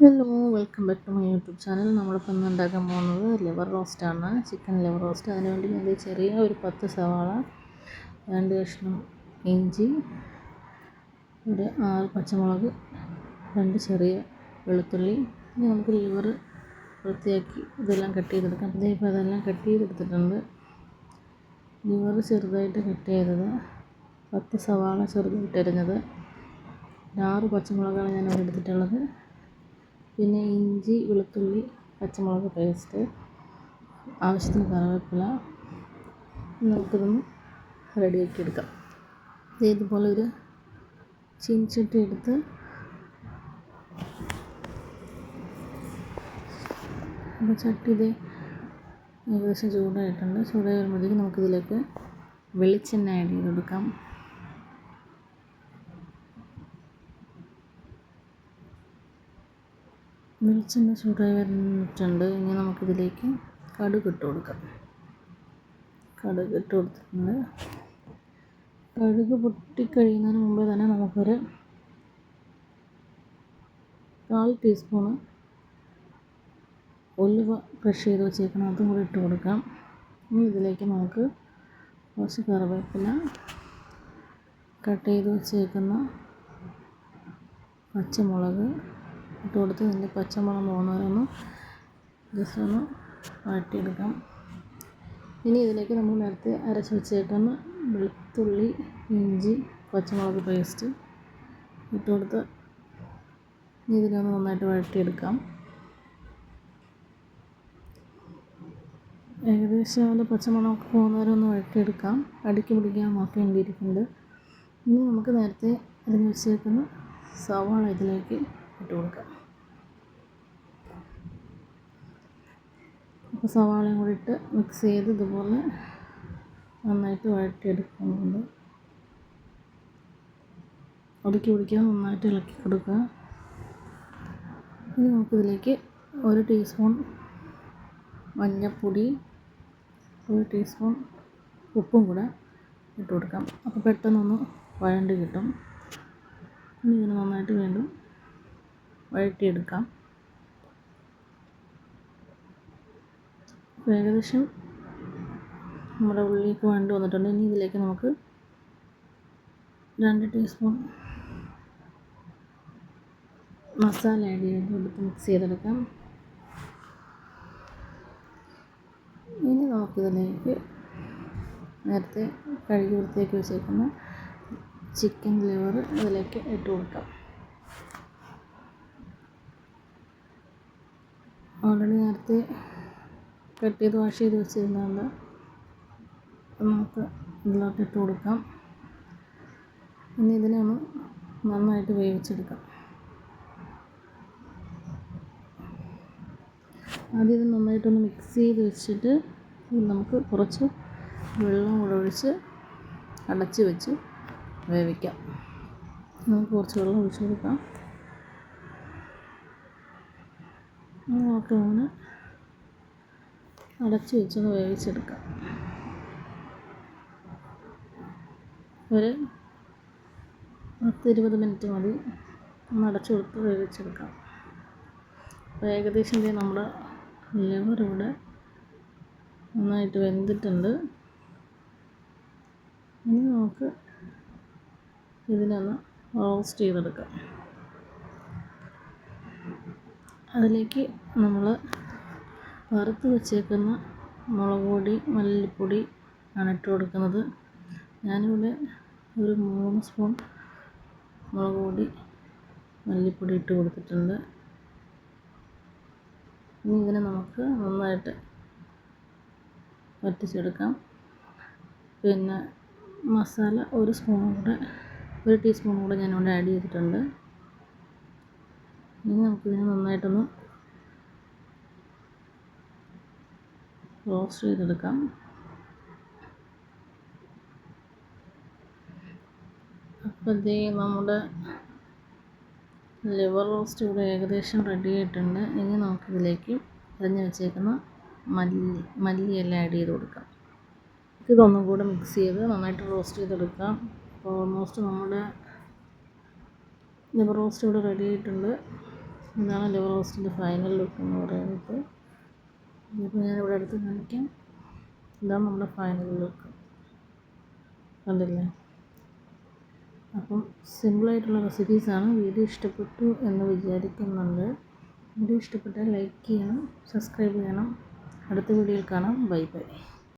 Hello welcome back to my YouTube channel നമ്മളിപ്പോൾ ഇന്ന് ഉണ്ടാക്കാൻ പോകുന്നത് ലിവർ റോസ്റ്റാണ് ചിക്കൻ ലിവർ റോസ്റ്റ് അതിനുവേണ്ടി ഞാൻ ചെറിയ ഒരു പത്ത് സവാള രണ്ട് കഷ്ണം ഇഞ്ചി ഒരു ആറ് പച്ചമുളക് രണ്ട് ചെറിയ വെളുത്തുള്ളി. ഇനി നമുക്ക് ലിവർ വൃത്തിയാക്കി ഇതെല്ലാം കട്ട് ചെയ്തെടുക്കാം. അപ്പോൾ ഇപ്പോൾ അതെല്ലാം കട്ട് ചെയ്തെടുത്തിട്ടുണ്ട്. ലിവർ ചെറുതായിട്ട് കട്ട് ചെയ്തത്. പത്ത് സവാള ചെറുതായിട്ട് അരിഞ്ഞത്. ആറ് പച്ചമുളകാണ് ഞാൻ എടുത്തിട്ടുള്ളത്. പിന്നെ ഇഞ്ചി വെളുത്തുള്ളി പച്ചമുളക് പേസ്റ്റ് ആവശ്യത്തിന് കറിവേപ്പില നമുക്കിതൊന്ന് റെഡിയാക്കി എടുക്കാം ഇതുപോലെ ഒരു ചീനിച്ചട്ടി എടുത്ത് അപ്പോൾ ചട്ടി ഇത് ഏകദേശം ചൂടായിട്ടുണ്ട്. ചൂടായി വരുമ്പോഴത്തേക്ക് നമുക്കിതിലേക്ക് വെളിച്ചെണ്ണ ആഡ് ചെയ്ത് കൊടുക്കാം വെളിച്ചെണ്ണ ചൂടായി വന്നിട്ടുണ്ട് ഇനി നമുക്കിതിലേക്ക് കടുക് ഇട്ട് കൊടുക്കാം. കടുക് ഇട്ട് കൊടുത്തിട്ടുണ്ട്. കടുക് പൊട്ടിക്കഴിയുന്നതിന് മുമ്പേ തന്നെ നമുക്കൊരു കാൽ ടീസ്പൂണ് ഉലുവ ക്രഷ് ചെയ്ത് വെച്ചേക്കണം. അതും കൂടി ഇട്ട് കൊടുക്കാം. ഇനി ഇതിലേക്ക് നമുക്ക് കുറച്ച് കറിവേപ്പില കട്ട് ചെയ്ത് വെച്ചേക്കുന്ന പച്ചമുളക് ഇട്ട് കൊടുത്ത് ഇതിന്റെ പച്ചമുളക് പോകുന്നവരൊന്ന് ജസ്റ്റ് ഒന്ന് വഴറ്റിയെടുക്കാം. ഇനി ഇതിലേക്ക് നമ്മൾ നേരത്തെ അരച്ച് വെച്ചേക്കുന്ന വെളുത്തുള്ളി ഇഞ്ചി പച്ചമുളക് പേസ്റ്റ് ഇട്ട് കൊടുത്ത് ഇതിനൊന്ന് നന്നായിട്ട് വഴറ്റിയെടുക്കാം. ഏകദേശം അതിന്റെ പച്ചമുളക് പോകുന്നവരെ ഒന്ന് വഴറ്റിയെടുക്കാം. അടുക്കി പിടിക്കാൻ നോക്കേണ്ടിയിരിക്കുന്നുണ്ട് ഇനി നമുക്ക് നേരത്തെ അരിഞ്ഞ് വെച്ചേക്കുന്ന സവാള ഇതിലേക്ക് ഇട്ട് കൊടുക്കാം അപ്പോൾ സവാളയും കൂടി ഇട്ട് മിക്സ് ചെയ്ത് ഇതുപോലെ നന്നായിട്ട് വഴറ്റിയെടുക്കുന്നുണ്ട്. ഒതുക്കി പിടിക്കാൻ നന്നായിട്ട് ഇളക്കി കൊടുക്കുക. ഇനി നമുക്കിതിലേക്ക് ഒരു ടീസ്പൂൺ മഞ്ഞൾപ്പൊടി ഒരു ടീസ്പൂൺ ഉപ്പും കൂടെ ഇട്ട് കൊടുക്കാം. അപ്പോൾ പെട്ടെന്നൊന്ന് വഴണ്ട് കിട്ടും. ഇനി ഇതിന് നന്നായിട്ട് വീണ്ടും വഴറ്റിയെടുക്കാം. ഏകദേശം നമ്മുടെ ഉള്ളിലേക്ക് വേണ്ടി വന്നിട്ടുണ്ട്. ഇനി ഇതിലേക്ക് നമുക്ക് രണ്ട് ടീസ്പൂൺ മസാല ആഡ് ചെയ്ത് കൊടുത്ത് മിക്സ് ചെയ്തെടുക്കാം. ഇനി നമുക്കിതിലേക്ക് നേരത്തെ കഴുകി വൃത്തിയാക്കി വെച്ചേക്കുന്ന ചിക്കൻ ലിവർ ഇതിലേക്ക് ഇട്ട് കൊടുക്കാം. ഓൾറെഡി നേരത്തെ കട്ട് ചെയ്ത് വാഷ് ചെയ്ത് വെച്ചിരുന്നത് നമുക്ക് ഇതിലോട്ട് ഇട്ട് കൊടുക്കാം. ഇനി ഇതിനെ ഒന്ന് നന്നായിട്ട് വേവിച്ചെടുക്കാം. ആദ്യം ഇത് നന്നായിട്ടൊന്ന് മിക്സ് ചെയ്ത് വെച്ചിട്ട് നമുക്ക് കുറച്ച് വെള്ളം കൂടെ ഒഴിച്ച് അടച്ച് വെച്ച് വേവിക്കാം. നമുക്ക് കുറച്ച് വെള്ളം ഒഴിച്ച് കൊടുക്കാം. ഓക്കെ അങ്ങനെ അടച്ച് വെച്ചൊന്ന് വേവിച്ചെടുക്കാം. ഒരു പത്ത് ഇരുപത് മിനിറ്റ് മതി. ഒന്ന് അടച്ചു കൊടുത്ത് വേവിച്ചെടുക്കാം. അപ്പോൾ ഏകദേശം നമ്മുടെ ലിവർ ഇവിടെ നന്നായിട്ട് വെന്തിട്ടുണ്ട്. ഇനി നമുക്ക് ഇതിനൊന്ന് റോസ്റ്റ് ചെയ്തെടുക്കാം. അതിലേക്ക് നമ്മൾ വറുത്ത് വെച്ചേക്കുന്ന മുളക് പൊടി മല്ലിപ്പൊടി ആണ് ഇട്ട് കൊടുക്കുന്നത്. ഞാനിവിടെ ഒരു മൂന്ന് സ്പൂൺ മുളക് പൊടി മല്ലിപ്പൊടി ഇട്ട് കൊടുത്തിട്ടുണ്ട്. ഇനി ഇതിനെ നമുക്ക് നന്നായിട്ട് വറ്റിച്ചെടുക്കാം. പിന്നെ മസാല ഒരു സ്പൂൺ കൂടെ ഒരു ടീസ്പൂൺ കൂടെ ഞാനിവിടെ ആഡ് ചെയ്തിട്ടുണ്ട്. ഇനി നമുക്കിതിനെ നന്നായിട്ടൊന്ന് റോസ്റ്റ് ചെയ്തെടുക്കാം അപ്പോൾ ഇതേ നമ്മുടെ ലിവർ റോസ്റ്റ് ഇവിടെ ഏകദേശം റെഡി ആയിട്ടുണ്ട്. ഇനി നമുക്കിതിലേക്ക് അരിഞ്ഞ് വെച്ചേക്കുന്ന മല്ലി മല്ലിയെല്ലാം ആഡ് ചെയ്ത് കൊടുക്കാം. ഇതൊന്നും കൂടെ മിക്സ് ചെയ്ത് നന്നായിട്ട് റോസ്റ്റ് ചെയ്തെടുക്കാം. അപ്പോൾ ഓൾമോസ്റ്റ് നമ്മുടെ ലിവർ റോസ്റ്റ് ഇവിടെ റെഡി ആയിട്ടുണ്ട്. ഇതാണ് ലിവർ റോസ്റ്റിന്റെ ഫൈനൽ ലുക്ക് എന്ന് പറയുന്നത്. ഇതിപ്പോൾ ഞാനിവിടെ അടുത്ത് കാണിക്കാം. ഇതാണ് നമ്മുടെ ഫൈനൽ ലുക്ക് കണ്ടില്ലേ? അപ്പം സിമ്പിളായിട്ടുള്ള റെസിപ്പീസാണ് വീഡിയോ ഇഷ്ടപ്പെട്ടു എന്ന് വിചാരിക്കുന്നുണ്ട്. വീഡിയോ ഇഷ്ടപ്പെട്ടാൽ ലൈക്ക് ചെയ്യണം സബ്സ്ക്രൈബ് ചെയ്യണം. അടുത്ത വീഡിയോയിൽ കാണാം. Bye bye